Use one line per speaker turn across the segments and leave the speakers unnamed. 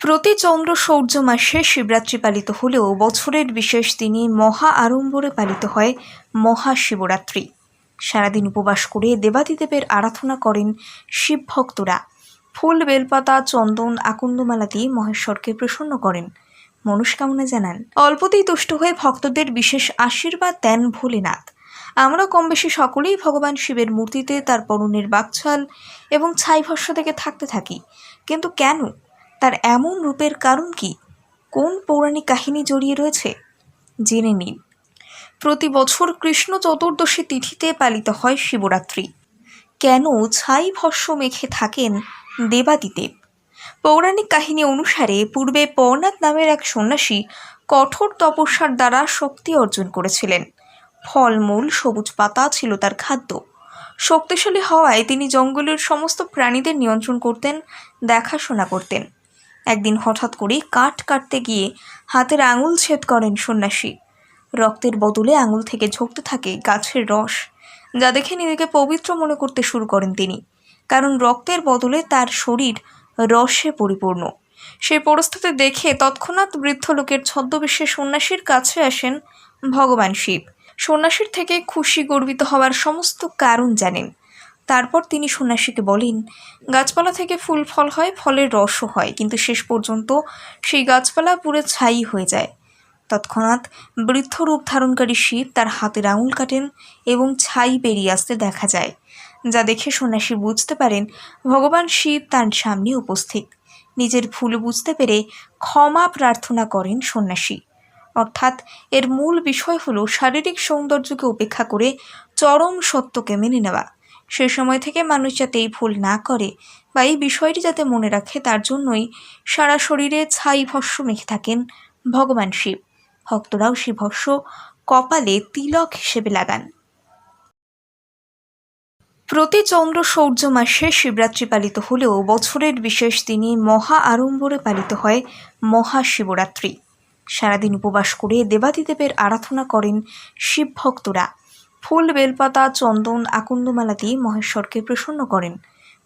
প্রতি চন্দ্র সৌর্য মাসে শিবরাত্রি পালিত হলেও বছরের বিশেষ দিনে মহা আড়ম্বরে পালিত হয় মহাশিবরাত্রি। সারাদিন উপবাস করে দেবাদিদেবের আরাধনা করেন শিব ভক্তরা ফুল, বেলপাতা, চন্দন আকন্দমালা দিয়ে মহেশ্বরকে প্রসন্ন করেন। মনস্কামনা জানান, অল্পতেই তুষ্ট হয়ে ভক্তদের বিশেষ আশীর্বাদ দেন ভোলেনাথ। আমরা কম বেশি সকলেই ভগবান শিবের মূর্তিতে তার পরনের বাকছাল এবং ছাই ভস্য থেকে থাকতে থাকি। কিন্তু কেন? তার এমন রূপের কারণ কি? কোন পৌরাণিক কাহিনী জড়িয়ে রয়েছে? জেনে নিন। প্রতি বছর কৃষ্ণ চতুর্দশী তিথিতে পালিত হয় শিবরাত্রি। কেন ছাই ভস্য মেখে থাকেন দেবাদিদেব? পৌরাণিক কাহিনী অনুসারে পূর্বে পর্ণাথ নামের এক সন্ন্যাসী কঠোর তপস্যার দ্বারা শক্তি অর্জন করেছিলেন। ফলমূল সবুজ পাতা ছিল তার খাদ্য। শক্তিশালী হওয়ায় তিনি জঙ্গলের সমস্ত প্রাণীদের নিয়ন্ত্রণ করতেন, দেখাশোনা করতেন। একদিন হঠাৎ করে কাঠ কাটতে গিয়ে হাতের আঙুল ছেদ করেন সন্ন্যাসী। রক্তের বদলে আঙুল থেকে ঝরতে থাকে গাছের রস, যা দেখে নিজেকে পবিত্র মনে করতে শুরু করেন তিনি। কারণ রক্তের বদলে তার শরীর রসে পরিপূর্ণ। সেই পরিস্থিতি দেখে তৎক্ষণাৎ বৃদ্ধ লোকের ছদ্মবেশে সন্ন্যাসীর কাছে আসেন ভগবান শিব। সন্ন্যাসীর থেকে খুশি গর্বিত হওয়ার সমস্ত কারণ জানেন। তারপর তিনি সন্ন্যাসীকে বলেন, গাছপালা থেকে ফুল ফল হয়, ফলের রসও হয়, কিন্তু শেষ পর্যন্ত সেই গাছপালা পুরো ছাই হয়ে যায়। তৎক্ষণাৎ বৃদ্ধ রূপ ধারণকারী শিব তার হাতের আঙুল কাটেন এবং ছাই বেরিয়ে আসতে দেখা যায়। যা দেখে সন্ন্যাসী বুঝতে পারেন, ভগবান শিব তার সামনে উপস্থিত। নিজের ভুল বুঝতে পেরে ক্ষমা প্রার্থনা করেন সন্ন্যাসী। অর্থাৎ এর মূল বিষয় হলো শারীরিক সৌন্দর্যকে উপেক্ষা করে চরম সত্যকে মেনে নেওয়া। সে সময় থেকে মানুষ যাতে এই ভুল না করে বা এই বিষয়টি যাতে মনে রাখে, তার জন্যই সারা শরীরে ছাই ভস্য মেখে থাকেন ভগবান শিব। ভক্তরাও সেই ভস্য কপালে তিলক হিসেবে লাগান। প্রতি চন্দ্র সৌর্য মাসে শিবরাত্রি পালিত হলেও বছরের বিশেষ দিনে মহা আড়ম্বরে পালিত হয় মহাশিবরাত্রি। সারাদিন উপবাস করে দেবাদিদেবের আরাধনা করেন শিব ভক্তরা। ফুল, বেলপাতা, চন্দন আকন্দমালা দিয়ে মহেশ্বরকে প্রসন্ন করেন।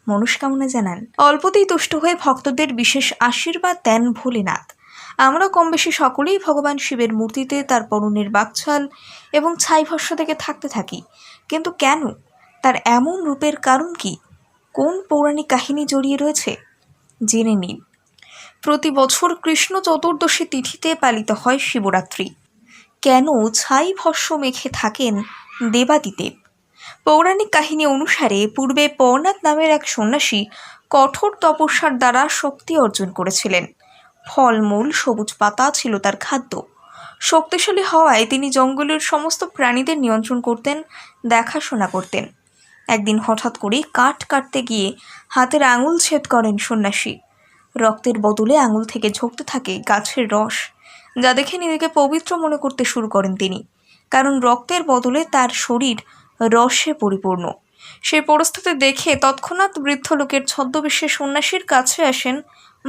মনস্কামনা জানান, অল্পতেই তুষ্ট হয়ে ভক্তদের বিশেষ আশীর্বাদ দেন ভোলেনাথ। আমরা কম বেশি সকলেই ভগবান শিবের মূর্তিতে তার পরনের বাকছাল এবং ছাই ভস্য থেকে থাকতে থাকি। কিন্তু কেন? তার এমন রূপের কারণ কি? কোন পৌরাণিক কাহিনী জড়িয়ে রয়েছে? জেনে নিন। প্রতি বছর কৃষ্ণ চতুর্দশী তিথিতে পালিত হয় শিবরাত্রি। কেন ছাই ভস্য মেখে থাকেন দেবাদিদেব। পৌরাণিক কাহিনী অনুসারে পূর্বে পর্ণাথ নামের এক সন্ন্যাসী কঠোর তপস্যার দ্বারা শক্তি অর্জন করেছিলেন। ফলমূল সবুজ পাতা ছিল তার খাদ্য। শক্তিশালী হওয়ায় তিনি জঙ্গলের সমস্ত প্রাণীদের নিয়ন্ত্রণ করতেন, দেখাশোনা করতেন। একদিন হঠাৎ করে কাঠ কাটতে গিয়ে হাতের আঙুল ছেদ করেন সন্ন্যাসী। রক্তের বদলে আঙুল থেকে ঝরতে থাকে গাছের রস, যা দেখে নিজেকে পবিত্র মনে করতে শুরু করেন তিনি। কারণ রক্তের বদলে তার শরীর রসে পরিপূর্ণ। সেই পরিস্থিতি দেখে তৎক্ষণাৎ বৃদ্ধ লোকের ছদ্মবেশে সন্ন্যাসীর কাছে আসেন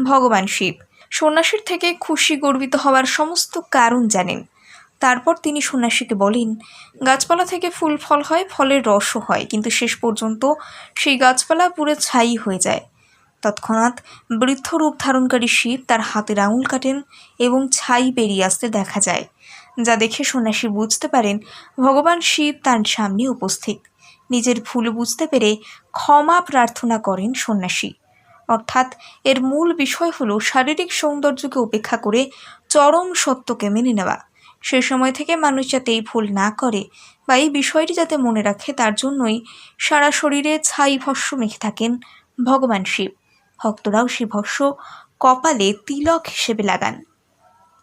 ভগবান শিব। সন্ন্যাসীর থেকে খুশি গর্বিত হওয়ার সমস্ত কারণ জানেন। তারপর তিনি সন্ন্যাসীকে বলেন, গাছপালা থেকে ফুল ফল হয়, ফলের রসও হয়, কিন্তু শেষ পর্যন্ত সেই গাছপালা পুরো ছাই হয়ে যায়। তৎক্ষণাৎ বৃদ্ধ রূপ ধারণকারী শিব তার হাতের আঙুল কাটেন এবং ছাই বেরিয়ে আসতে দেখা যায়। যা দেখে সন্ন্যাসী বুঝতে পারেন ভগবান শিব তার সামনে উপস্থিত। নিজের ভুল বুঝতে পেরে ক্ষমা প্রার্থনা করেন সন্ন্যাসী। অর্থাৎ এর মূল বিষয় হল শারীরিক সৌন্দর্যকে উপেক্ষা করে চরম সত্যকে মেনে নেওয়া। সে সময় থেকে মানুষ যাতে এই ভুল না করে বা এই বিষয়টি যাতে মনে রাখে, তার জন্যই সারা শরীরে ছাই ভস্য মেখে থাকেন ভগবান শিব। ভক্তরাও সেই ভস্য কপালে তিলক হিসেবে লাগান।